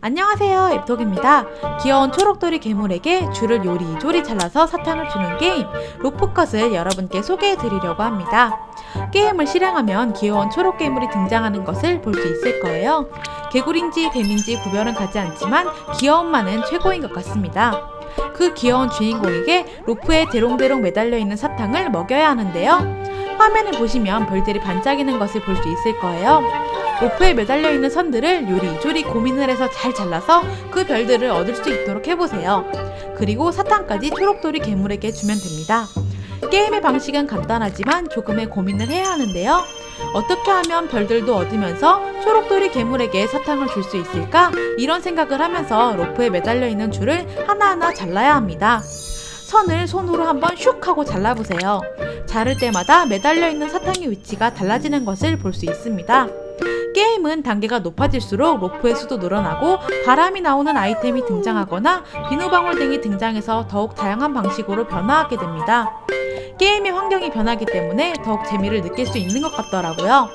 안녕하세요 앱톡입니다. 귀여운 초록돌이 괴물에게 줄을 요리조리 잘라서 사탕을 주는 게임 로프컷을 여러분께 소개해 드리려고 합니다. 게임을 실행하면 귀여운 초록 괴물이 등장하는 것을 볼 수 있을 거예요. 개구리인지 뱀인지 구별은 가지 않지만 귀여움만은 최고인 것 같습니다. 그 귀여운 주인공에게 로프에 대롱대롱 매달려 있는 사탕을 먹여야 하는데요. 화면을 보시면 별들이 반짝이는 것을 볼 수 있을 거예요. 로프에 매달려 있는 선들을 요리조리 고민을 해서 잘 잘라서 그 별들을 얻을 수 있도록 해보세요. 그리고 사탕까지 초록돌이 괴물에게 주면 됩니다. 게임의 방식은 간단하지만 조금의 고민을 해야 하는데요. 어떻게 하면 별들도 얻으면서 초록돌이 괴물에게 사탕을 줄 수 있을까? 이런 생각을 하면서 로프에 매달려 있는 줄을 하나하나 잘라야 합니다. 선을 손으로 한번 슉 하고 잘라보세요. 자를 때마다 매달려 있는 사탕의 위치가 달라지는 것을 볼 수 있습니다. 게임은 단계가 높아질수록 로프의 수도 늘어나고 바람이 나오는 아이템이 등장하거나 비누방울 등이 등장해서 더욱 다양한 방식으로 변화하게 됩니다. 게임의 환경이 변하기 때문에 더욱 재미를 느낄 수 있는 것 같더라고요.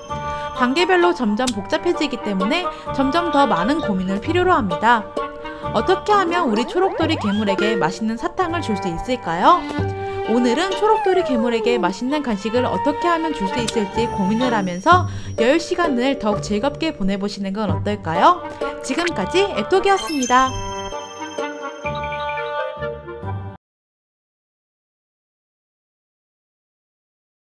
단계별로 점점 복잡해지기 때문에 점점 더 많은 고민을 필요로 합니다. 어떻게 하면 우리 초록돌이 괴물에게 맛있는 사탕을 줄 수 있을까요? 오늘은 초록돌이 괴물에게 맛있는 간식을 어떻게 하면 줄 수 있을지 고민을 하면서 여유 시간을 더욱 즐겁게 보내보시는 건 어떨까요? 지금까지 앱톡이었습니다.